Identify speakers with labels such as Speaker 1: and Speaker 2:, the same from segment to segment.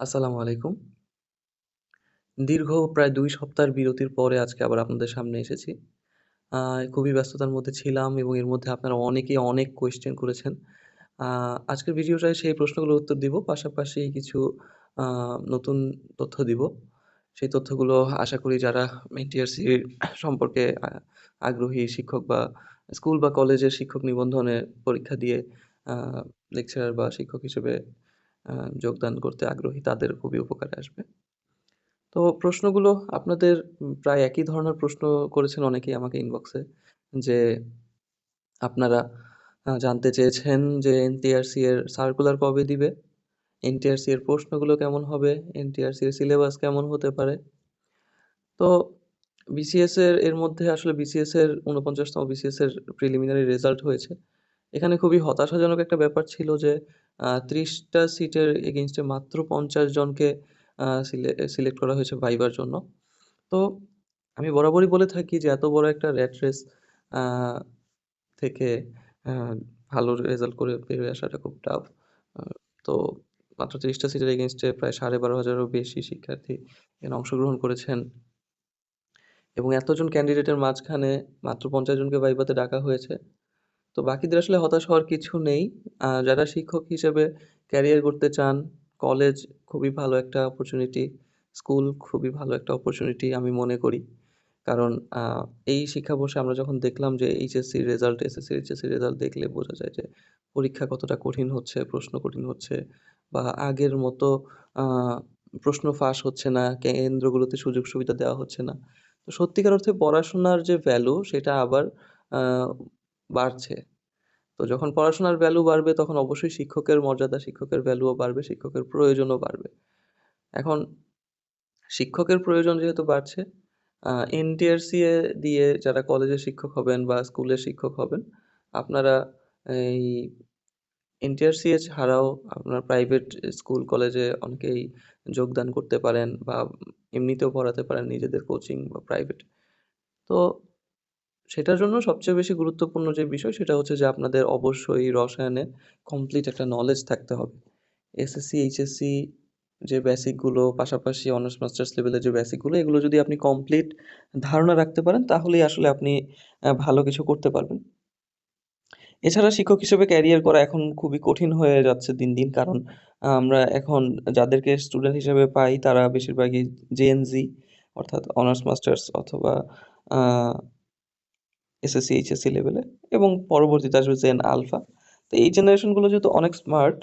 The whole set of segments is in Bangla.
Speaker 1: আসসালামু আলাইকুম। দীর্ঘ প্রায় দুই সপ্তাহের বিরতির পরে আজকে আবার আপনাদের সামনে এসেছি। খুবই ব্যস্ততার মধ্যে ছিলাম এবং এর মধ্যে আপনারা অনেকেই অনেক কোয়েশ্চেন করেছেন। আজকের ভিডিওটায় সেই প্রশ্নগুলোর উত্তর দিব। পাশাপাশি কিছু নতুন তথ্য দিব। সেই তথ্যগুলো আশা করি যারা এনটিআরসি সম্পর্কে আগ্রহী শিক্ষক বা স্কুল বা কলেজের শিক্ষক নিবন্ধনে পরীক্ষা দিয়ে লেকচারার বা শিক্ষক হিসেবে যোগদান করতে আগ্রহী, তাদের খুবই উপকারে আসবে। তো প্রশ্নগুলো আপনাদের প্রায় একই ধরনের প্রশ্ন করেছেন, অনেকেই আমাকে ইনবক্সে যে আপনারা জানতে চেয়েছেন যে এনটিআরসি এর সার্কুলার কবে দিবে? এনটিআরসি এর প্রশ্নগুলো কেমন হবে? এনটিআরসি এর সিলেবাস কেমন হতে পারে? তো বিসিএস এর এর মধ্যে আসলে বিসিএস এর ৪৯ তম বিসিএস এর প্রিলিমিনারি রেজাল্ট হয়েছে। এখানে খুবই হতাশাজনক একটা ব্যাপার ছিল যে আ ৩০ টা সিটের এগেইনস্ট এ মাত্র ৫০ জনকে সিলে সিলেক্ট করা হয়েছে ভাইবার জন্য। তো আমি বরাবরই বলে থাকি যে এত বড় একটা র‍্যাট রেস থেকে ভালো রেজাল্ট করে বের হয়ে আসাটা খুব টাফ। তো মাত্র ৩০ টা সিটের এগেইনস্ট এ প্রায় ১২,৫০০ এরও বেশি শিক্ষার্থী এখানে অংশগ্রহণ করেছেন। এবং এতজন ক্যান্ডিডেটের মাঝখানে মাত্র ৫০ জনকে ভাইভাতে ডাকা হয়েছে। তো বাকিদের আসলে হতাশ হওয়ার কিছু নেই। যারা শিক্ষক হিসেবে ক্যারিয়ার করতে চান, কলেজ খুবই ভালো একটা অপরচুনিটি, স্কুল খুবই ভালো একটা অপরচুনিটি আমি মনে করি। কারণ এই শিক্ষাবর্ষে আমরা যখন দেখলাম যে এইচএসসির রেজাল্ট, এসএসসির, এইচএসসির রেজাল্ট দেখলে বোঝা যায় যে পরীক্ষা কতটা কঠিন হচ্ছে, প্রশ্ন কঠিন হচ্ছে বা আগের মতো প্রশ্ন ফাঁস হচ্ছে না, কেন্দ্রগুলোতে সুযোগ সুবিধা দেওয়া হচ্ছে না। তো সত্যিকার অর্থে পড়াশোনার যে ভ্যালু সেটা আবার বাড়ছে। তো যখন পড়াশোনার ভ্যালু বাড়বে তখন অবশ্যই শিক্ষকের মর্যাদা, শিক্ষকের ভ্যালুও বাড়বে, শিক্ষকের প্রয়োজনও বাড়বে। এখন শিক্ষকের প্রয়োজন যেহেতু বাড়ছে, এনটিআরসি এ দিয়ে যারা কলেজের শিক্ষক হবেন বা স্কুলের শিক্ষক হবেন, আপনারা এই এনটিআরসি এ ছাড়াও আপনার প্রাইভেট স্কুল, কলেজে অনেকেই যোগদান করতে পারেন বা এমনিতেও পড়াতে পারেন নিজেদের কোচিং বা প্রাইভেট। তো সেটার জন্য সবচেয়ে বেশি গুরুত্বপূর্ণ যে বিষয় সেটা হচ্ছে যে আপনাদের অবশ্যই রসায়নে কমপ্লিট একটা নলেজ থাকতে হবে। এসএসসি, এইচএসসি যে বেসিকগুলো পাশাপাশি অনার্স মাস্টার্স লেভেলের যে বেসিকগুলো এগুলো যদি আপনি কমপ্লিট ধারণা রাখতে পারেন তাহলেই আসলে আপনি ভালো কিছু করতে পারবেন। এছাড়া শিক্ষক হিসেবে ক্যারিয়ার করা এখন খুবই কঠিন হয়ে যাচ্ছে দিন, দিন। কারণ আমরা এখন যাদেরকে স্টুডেন্ট হিসেবে পাই তারা বেশিরভাগই জেন জি অর্থাৎ অনার্স মাস্টার্স অথবা এসএসসি, এইচএসসি লেভেলে এবং পরবর্তীতে আসবে জেন আলফা। তো এই জেনারেশনগুলো যেহেতু অনেক স্মার্ট,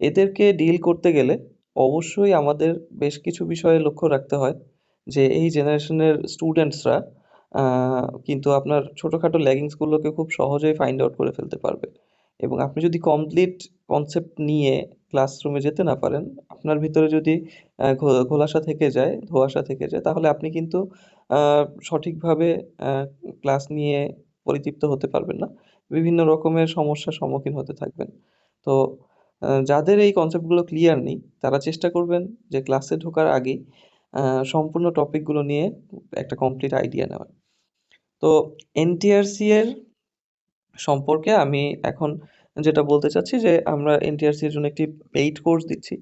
Speaker 1: এদেরকে ডিল করতে গেলে অবশ্যই আমাদের বেশ কিছু বিষয়ে লক্ষ্য রাখতে হয় যে এই জেনারেশনের স্টুডেন্টসরা কিন্তু আপনার ছোটোখাটো ল্যাগিংস গুলোকে খুব সহজেই ফাইন্ড আউট করে ফেলতে পারবে। এবং আপনি যদি কমপ্লিট কনসেপ্ট নিয়ে ক্লাসরুমে যেতে না পারেন, আপনার ভিতরে যদি ঘোলাসা থেকে যায়, ধোঁয়াশা থেকে যায় তাহলে আপনি কিন্তু সঠিকভাবে ক্লাস নিয়ে পরিতৃপ্ত হতে পারবেন না। বিভিন্ন রকমের সমস্যার সম্মুখীন হতে থাকবেন। তো যাদের এই কনসেপ্টগুলো ক্লিয়ার নেই, তারা চেষ্টা করবেন যে ক্লাসে ঢোকার আগেই সম্পূর্ণ টপিকগুলো নিয়ে একটা কমপ্লিট আইডিয়া নেওয়ার। তো এনটিআরসি এর সম্পর্কে আমি এখন যেটা বলতে চাচ্ছি যে, আমরা এনটিআরসি এর জন্য একটি পেইড কোর্স দিচ্ছি।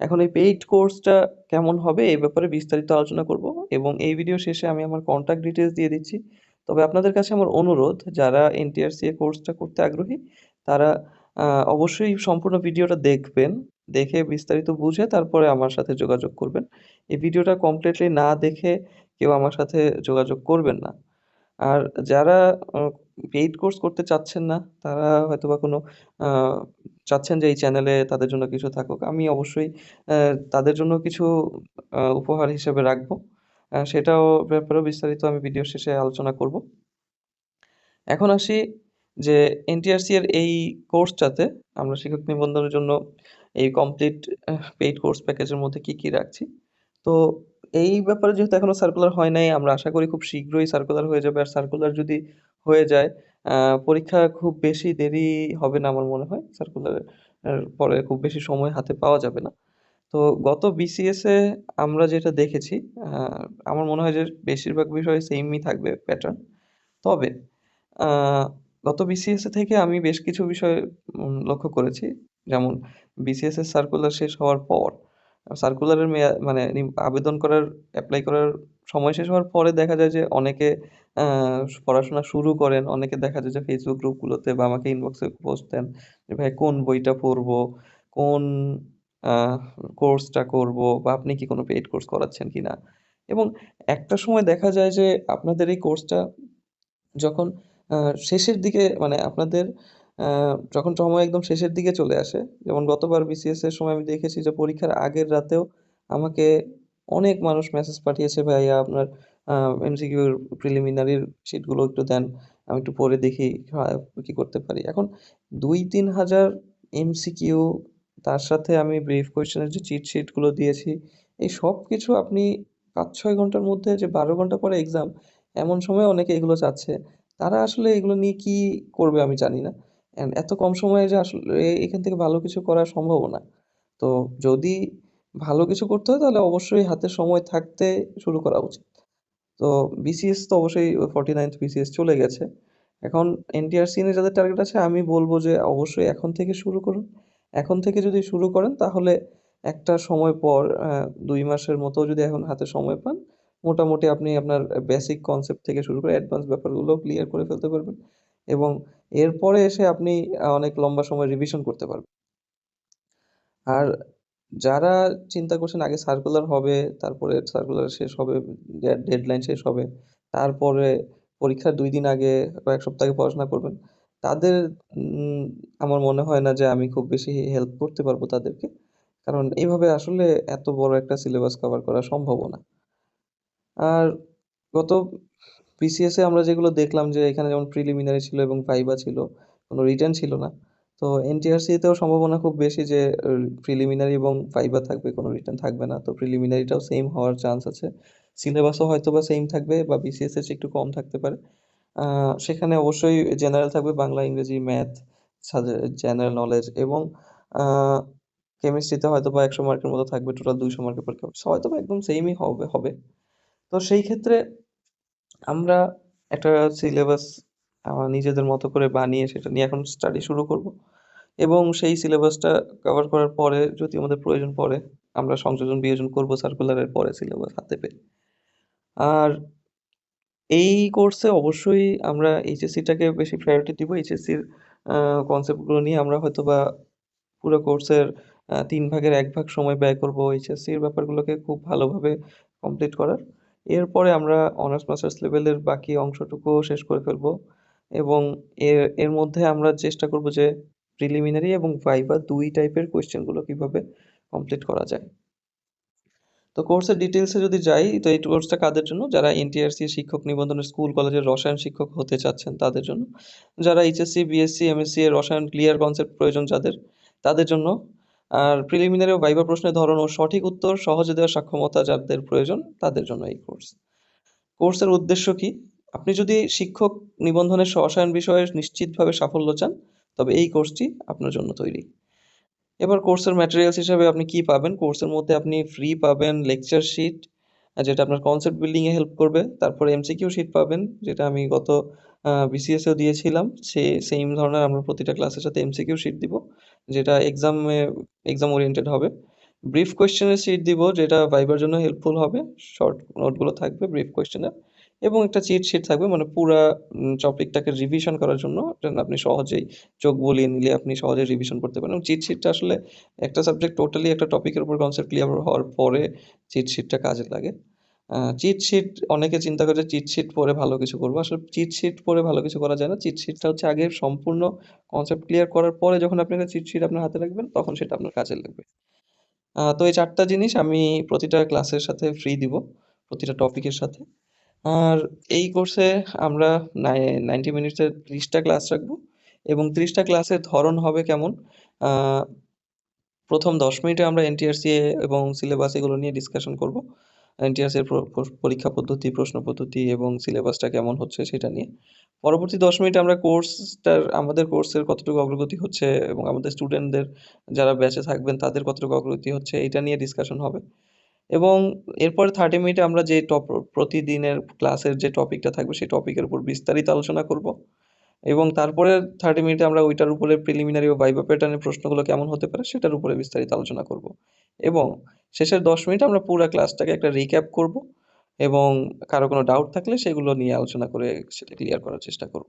Speaker 1: এখন এই পেইড কোর্সটা কেমন হবে এই ব্যাপারে বিস্তারিত আলোচনা করব এবং এই ভিডিও শেষে আমি আমার কন্ট্যাক্ট ডিটেলস দিয়ে দিচ্ছি। তবে আপনাদের কাছে আমার অনুরোধ যারা এনটিআরসি এ কোর্সটা করতে আগ্রহী তারা অবশ্যই সম্পূর্ণ ভিডিওটা দেখবেন। দেখে বিস্তারিত বুঝে তারপরে আমার সাথে যোগাযোগ করবেন। এই ভিডিওটা কমপ্লিটলি না দেখে কেউ আমার সাথে যোগাযোগ করবেন না। আর যারা পেইড কোর্স করতে চাচ্ছেন না, তারা হয়তোবা কোনো আ চাচ্ছেন যে এই চ্যানেলে তাদের জন্য কিছু থাকুক। আমি অবশ্যই তাদের জন্য কিছু উপহার হিসেবে রাখব। সেটাও ব্যাপারেও বিস্তারিত আমি ভিডিও শেষে আলোচনা করব। এখন আসি যে এনটিআরসি এর এই কোর্সটাতে আমরা শিক্ষক নিবন্ধনের জন্য এই কমপ্লিট পেইড কোর্স প্যাকেজের মধ্যে কি, কি রাখছি। তো এই ব্যাপারে যেহেতু এখনও সার্কুলার হয় নাই, আমরা আশা করি খুব শীঘ্রই সার্কুলার হয়ে যাবে। আর সার্কুলার যদি হয়ে যায়, পরীক্ষা খুব বেশি দেরি হবে না আমার মনে হয়। সার্কুলারের পরে খুব বেশি সময় হাতে পাওয়া যাবে না। তো গত বিসিএস আমরা যেটা দেখেছি, আমার মনে হয় যে বেশিরভাগ বিষয় সেমই থাকবে প্যাটার্ন। তবে গত বিসিএস এ থেকে আমি বেশ কিছু বিষয় লক্ষ্য করেছি। যেমন বিসিএস এর সার্কুলার শেষ হওয়ার পর সার্কুলারের মানে আবেদন করার অ্যাপ্লাই করার সময় শেষ হওয়ার পরে দেখা যায় যে অনেকে পড়াশোনা শুরু করেন। অনেকে দেখা যায় যে Facebook গ্রুপগুলোতে বা আমাকে ইনবক্সে পোস্ট দেন যে, "ভাই কোন বইটা পড়ব? কোন কোর্সটা করব? বা আপনি কি কোনো পেইড কোর্স করাচ্ছেন কি না এবং একটা সময় দেখা যায় যে আপনাদের এই কোর্সটা যখন শেষের দিকে মানে আপনাদের যখন সময় একদম শেষের দিকে চলে আসে, যেমন গতবার বিসিএস এর সময় আমি দেখেছি যে পরীক্ষার আগের রাতেও আমাকে অনেক মানুষ মেসেজ পাঠিয়েছে, "ভাইয়া আপনার এমসিকিউর প্রিলিমিনারির শিটগুলো একটু দেন। আমি একটু পড়ে দেখি কি করতে পারি?" এখন ২-৩ হাজার এমসিকিউ তার সাথে আমি ব্রিফ কোয়েশ্চেন যে চিট শিটগুলো দিয়েছি, এই সবকিছু আপনি ৫-৬ ঘণ্টার মধ্যে যে ১২ ঘণ্টা পরে এক্সাম, এমন সময়ে অনেকে এগুলো চাচ্ছে। তারা আসলে এগুলো নিয়ে কি করবে আমি জানি না। এত কম সময়ে যে আসলে এখান থেকে ভালো কিছু করা সম্ভবও না। তো যদি ভালো কিছু করতে হয় তাহলে অবশ্যই হাতে সময় থাকতে শুরু করা উচিত। তো বিসিএস তো অবশ্যই 49th বিসিএস চলে গেছে। এখন এনটিআরসি নিয়ে যাদের টার্গেট আছে আমি বলব যে অবশ্যই এখন থেকে শুরু করুন। এখন থেকে যদি শুরু করেন তাহলে একটা সময় পর দুই মাসের মতো যদি এখন হাতে সময় পান, মোটামুটি আপনি আপনার বেসিক কনসেপ্ট থেকে শুরু করে অ্যাডভান্স ব্যাপারগুলো ক্লিয়ার করে ফেলতে পারবেন। এবং এরপরে এসে আপনি অনেক লম্বা সময় রিভিশন করতে পারবেন। আর যারা চিন্তা করছেন আগে সার্কুলার হবে, তারপরে সার্কুলার শেষ হবে, ডেডলাইন শেষ হবে। তারপরে পরীক্ষার দুই দিন আগে বা ১ সপ্তাহ আগে পড়াশোনা করবেন। তাদের আমার মনে হয় না যে আমি খুব বেশি হেল্প করতে পারব তাদেরকে। কারণ এভাবে আসলে এত বড় একটা সিলেবাস কভার করা সম্ভবও না। আর গত বিসিএস এ আমরা যেগুলো দেখলাম যে এখানে যেমন প্রিলিমিনারি ছিল এবং ভাইভা ছিল। কোনো রিটেন ছিল না। তো এনটিআরসি তেও সম্ভাবনা খুব বেশি যে প্রিলিমিনারি এবং ভাইভা থাকবে, কোনো রিটার্ন থাকবে না। তো প্রিলিমিনারিটাও সেম হওয়ার চান্স আছে। সিলেবাসও হয়তো বা সেম থাকবে বা বিসিএস এর একটু কম থাকতে পারে। সেখানে অবশ্যই জেনারেল থাকবে বাংলা, ইংরেজি, ম্যাথ, জেনারেল নলেজ এবং কেমিস্ট্রিতে হয়তো বা একশো মার্কের মতো থাকবে। টোটাল ২০০ মার্কের পরীক্ষা হয়তো বা একদম সেমই হবে হবে। তো সেই ক্ষেত্রে আমরা একটা সিলেবাস নিজেদের মতো করে বানিয়ে সেটা নিয়ে এখন স্টাডি শুরু করব। এবং সেই সিলেবাসটা কভার করার পরে যদি আমাদের প্রয়োজন পড়ে, আমরা সংযোজন বিয়োজন করব সার্কুলারের পরে সিলেবাস হাতে পেয়ে। আর এই কোর্সে অবশ্যই আমরা এইচএসসিটাকে বেশি প্রায়োরিটি দিব। এইচএসসির কনসেপ্টগুলো নিয়ে আমরা হয়তো বা পুরো কোর্সের তিন ভাগের এক ভাগ সময় ব্যয় করব এইচএসসির ব্যাপারগুলোকে খুব ভালোভাবে কমপ্লিট করার। এরপরে আমরা অনার্স মাস্টার্স লেভেলের বাকি অংশটুকুও শেষ করে ফেলব। এবং এর এর মধ্যে আমরা চেষ্টা করব যে প্রিলিমিনারি এবং ভাইভা দুই টাইপের কোয়েশ্চেনগুলো কীভাবে কমপ্লিট করা যায়। তো কোর্সের ডিটেইলস এ যদি যাই, তো এই কোর্সটা কাদের জন্য? যারা এনটিআরসি শিক্ষক নিবন্ধনের স্কুল কলেজের রসায়ন শিক্ষক হতে চাচ্ছেন তাদের জন্য। যারা এইচএসসি, বিএসসি, এমএসসি এর রসায়ন ক্লিয়ার কনসেপ্ট প্রয়োজন যাদের, তাদের জন্য। আর প্রিলিমিনারি ও ভাইভা প্রশ্নের ধরন ও সঠিক উত্তর সহজে দেওয়ার সক্ষমতা যাদের প্রয়োজন তাদের জন্য এই কোর্স। কোর্সের উদ্দেশ্য কি? আপনি যদি শিক্ষক নিবন্ধনের রসায়ন বিষয়ে নিশ্চিতভাবে সাফল্য চান, তবে এই কোর্সটি আপনার জন্য তৈরি। এবার কোর্সের ম্যাটেরিয়ালস হিসাবে আপনি কি পাবেন? কোর্সের মধ্যে আপনি ফ্রি পাবেন লেকচার শিট, যেটা আপনার কনসেপ্ট বিল্ডিং এ হেল্প করবে। তারপর এমসিকিউ শিট পাবেন, যেটা আমি গত আ বিসিএস এও দিয়েছিলাম। সে সেইম ধরনের আমরা প্রতিটা ক্লাসের সাথে এমসিকিউ শিট দিব। যেটা এক্সামে এক্সাম ওরিয়েন্টেড হবে। ব্রিফ কোয়েশ্চেন এর শিট দিব যেটা ভাইবার জন্য হেল্পফুল হবে। শর্ট নোটগুলো থাকবে ব্রিফ কোয়েশ্চেনের। এবং একটা চিট শিট থাকবে মানে পুরা টপিকটাকে রিভিশন করার জন্য আপনি সহজেই চোখ বলিয়ে নিলে আপনি সহজেই রিভিশন করতে পারেন। এবং চিট শিটটা আসলে একটা সাবজেক্ট টোটালি একটা টপিকের উপর কনসেপ্ট ক্লিয়ার হওয়ার পরে চিট শিটটা কাজে লাগে। আ চিট শিট অনেকে চিন্তা করে চিট শিট পড়ে ভালো কিছু করব। আসলে চিট শিট পড়ে ভালো কিছু করা যায় না। চিট শিটটা হচ্ছে আগে সম্পূর্ণ কনসেপ্ট ক্লিয়ার করার পরে যখন আপনি একটা চিট শিট আপনার হাতে রাখবেন, তখন সেটা আপনার কাজে লাগবে। তো এই চারটা জিনিস আমি প্রতিটা ক্লাসের সাথে ফ্রি দিব। প্রতিটা টপিকের সাথে। আর এই কোর্সে আমরা নাই 90 মিনিটসের ৩০ টা ক্লাস রাখব এবং ৩০ টা ক্লাসের ধরন হবে কেমন? প্রথম ১০ মিনিটে আমরা এনটিআরসি এবং সিলেবাস এগুলো নিয়ে ডিসকাশন করব। এনটিআরসি এর প্র প্র পরীক্ষা পদ্ধতি, প্রশ্ন পদ্ধতি এবং সিলেবাসটা কেমন হচ্ছে সেটা নিয়ে। পরবর্তী ১০ মিনিটে আমরা কোর্সটার আমাদের কোর্সের কতটুকু অগ্রগতি হচ্ছে এবং আমাদের স্টুডেন্টদের যারা ব্যাচে থাকবেন তাদের কতটুকু অগ্রগতি হচ্ছে এটা নিয়ে ডিসকাশন হবে। এবং এরপরে 30 মিনিটে আমরা যে টপ প্রতিদিনের ক্লাসের যে টপিকটা থাকবে, সেই টপিকের উপর বিস্তারিত আলোচনা করব। এবং তারপরে 30 মিনিটে আমরা ওইটার উপরে প্রিলিমিনারি ও ভাইভা প্যাটার্নের প্রশ্নগুলো কেমন হতে পারে, সেটার উপরে বিস্তারিত আলোচনা করব। এবং শেষের ১০ মিনিট আমরা পুরা ক্লাসটাকে একটা রিক্যাপ করব এবং কারও কোনো ডাউট থাকলে সেগুলো নিয়ে আলোচনা করে সেটা ক্লিয়ার করার চেষ্টা করব।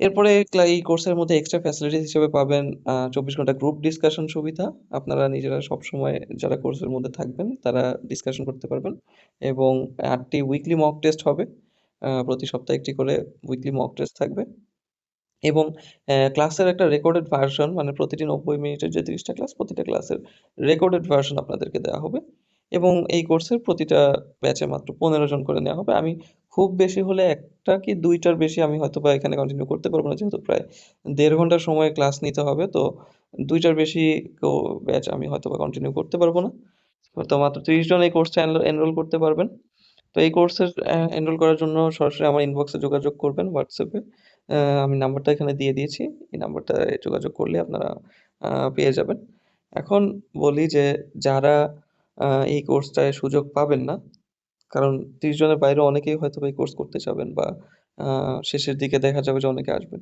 Speaker 1: এরপরে এই কোর্সের মধ্যে এক্সট্রা ফ্যাসিলিটিস হিসেবে পাবেন ২৪ ঘণ্টা গ্রুপ ডিসকাশন সুবিধা। আপনারা নিজেরা সবসময় যারা কোর্সের মধ্যে থাকবেন, তারা ডিসকাশন করতে পারবেন এবং ৮ টি উইকলি মক টেস্ট হবে। প্রতি সপ্তাহে একটি করে উইকলি মক টেস্ট থাকবে। এবং ক্লাসের একটা রেকর্ডেড ভার্সন মানে প্রতিটি ৯০ মিনিটের যে ৩০ টা ক্লাস প্রতিটা ক্লাসের রেকর্ডেড ভার্সন আপনাদেরকে দেওয়া হবে এবং এই কোর্সের প্রতিটা ব্যাচে মাত্র ১৫ জন করে নেওয়া হবে। আমি খুব বেশি হলে একটা কি দুইটার বেশি আমি হয়তো বা এখানে কন্টিনিউ করতে পারব না। যেহেতু প্রায় দেড় ঘণ্টা সময় ক্লাস নিতে হবে। তো ২ টার বেশি ব্যাচ আমি হয়তোবা কন্টিনিউ করতে পারব না। তো মাত্র ৩০ জন এই কোর্সটা এনরোল করতে পারবেন। তো এই কোর্সের অ্যা এনরোল করার জন্য সরাসরি আমার ইনবক্সে যোগাযোগ করবেন হোয়াটসঅ্যাপে আমি নাম্বারটা এখানে দিয়ে দিয়েছি। এই নাম্বারটায় যোগাযোগ করলে আপনারা পেয়ে যাবেন। এখন বলি যে যারা এই কোর্সটায় সুযোগ পাবেন না, কারণ ৩০ জনের বাইরেও অনেকেই হয়তোবা এই কোর্স করতে চাবেন বা শেষের দিকে দেখা যাবে যে অনেকে আসবেন।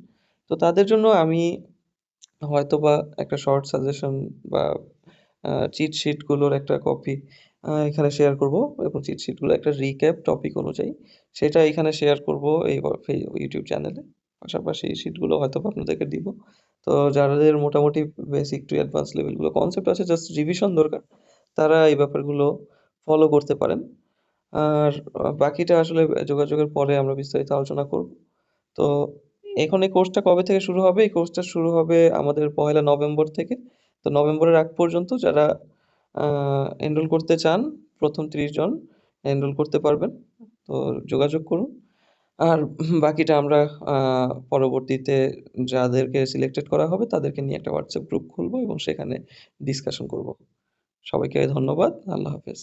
Speaker 1: তো তাদের জন্য আমি হয়তো বা একটা শর্ট সাজেশন বা চিট শিটগুলোর একটা কপি এখানে শেয়ার করব এবং চিট শিটগুলো একটা রিক্যাপ টপিক অনুযায়ী সেটা এখানে শেয়ার করব এই ইউটিউব চ্যানেলে। পাশাপাশি এই শিটগুলো হয়তোবা আপনাদেরকে দিব। তো যাদের মোটামুটি বেসিক টু অ্যাডভান্স লেভেলগুলো কনসেপ্ট আছে জাস্ট রিভিশন দরকার, তারা এই ব্যাপারগুলো ফলো করতে পারেন। আর বাকিটা আসলে যোগাযোগের পরে আমরা বিস্তারিত আলোচনা করব। তো এখন এই কোর্সটা কবে থেকে শুরু হবে? এই কোর্সটা শুরু হবে আমাদের পহেলা নভেম্বর থেকে। তো নভেম্বরের আগ পর্যন্ত যারা এনরোল করতে চান ১ম ৩০ জন এনরোল করতে পারবেন। তো যোগাযোগ করুন। আর বাকিটা আমরা পরবর্তীতে যাদেরকে সিলেক্টেড করা হবে তাদেরকে নিয়ে একটা হোয়াটসঅ্যাপ গ্রুপ খুলবো এবং সেখানে ডিসকাশন করব। সবাইকে ধন্যবাদ। আল্লাহ হাফেজ।